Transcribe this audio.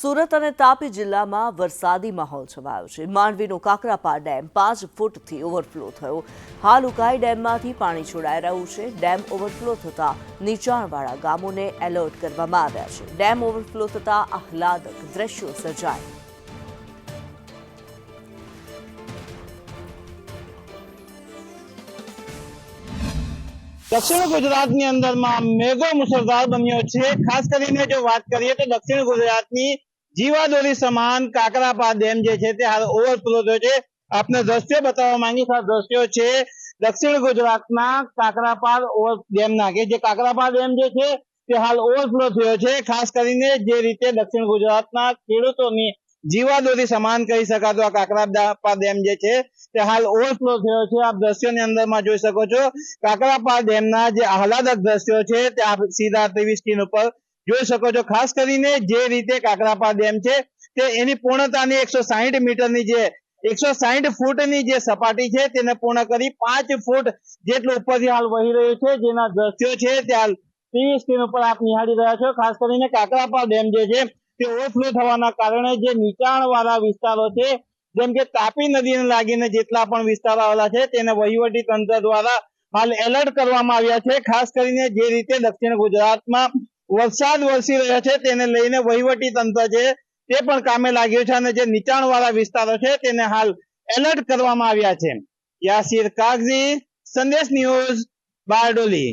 સુરત અને તાપી જિલ્લામાં વરસાદી માહોલ છવાયો છે. માંડવીનો કાકરાપાર ડેમ પાંચ ફૂટથી ઓવરફ્લો થયો. હાલ ઉકાઈ ડેમમાંથી પાણી છોડાઈ રહ્યું છે. ડેમ ઓવરફ્લો થતા નીચાણવાળા ગામોને એલર્ટ કરવામાં આવ્યા છે. ડેમ ઓવરફ્લો થતા આહલાદક દ્રશ્યો સર્જાય. દક્ષિણ ગુજરાતની અંદરમાં મેઘો મુસળધાર બન્યો છે. ખાસ કરીને જો વાત કરીએ તો દક્ષિણ ગુજરાતની જીવાદોરી સમાન કાકરાપા ડેમ જે છે તે હાલ ઓવરફ્લો થયો છે. આપને દ્રશ્ય બતાવવા માંગીશ. આ દ્રશ્યો છે દક્ષિણ ગુજરાતના કાકરાપાર ઓવર ડેમના કે જે કાકરાપાર ડેમ જે છે તે હાલ ઓવરફ્લો થયો છે. ખાસ કરીને જે રીતે દક્ષિણ ગુજરાતના ખેડૂતોની જીવાદોરી સમાન કહી શકાતો આ કાકરાપા ડેમ જે છે તે હાલ ઓવરફ્લો થયો છે. આપ દ્રશ્યોની અંદરમાં જોઈ શકો છો. કાકરાપા ડેમના જે આહલાદક દ્રશ્યો છે તે આપ સીધા ટીવી સ્ક્રીન ઉપર જોઈ શકો છો, ખાસ કરીને જે રીતે કાકરાપા ડેમ છે, તે એની પૂર્ણતાની એકસો મીટરની જે, એકસો સાહીઠ ફૂટની જે સપાટી છે, તેને પૂર્ણ કરી પાંચ ફૂટ જેટલું ઉપરથી હાલ વહી રહ્યું છે, જેના દ્રશ્યો છે, તે હાલ ટીવી સ્ક્રીન ઉપર આપ નિહાળી રહ્યા છો. ખાસ કરીને કાકરાપા ડેમ જે છે, તે ઓવરફ્લો થવાના કારણે જે નીચાણ વાળા વિસ્તારો છે, જેમ કે તાપી નદીને લાગીને જેટલા પણ વિસ્તારો આવેલા છે, તેને વહીવટી તંત્ર દ્વારા હાલ એલર્ટ કરવામાં આવ્યા છે. ખાસ કરીને જે રીતે દક્ષિણ ગુજરાતમાં વરસાદ વરસી રહ્યો છે, તેને લઈને વહીવટી તંત્ર છે તે પણ કામે લાગ્યું છે અને જે નીચાણ વાળા વિસ્તારો છે તેને હાલ એલર્ટ કરવામાં આવ્યા છે. યાસીર કાગઝી સંદેશ ન્યૂઝ, બારડોલી.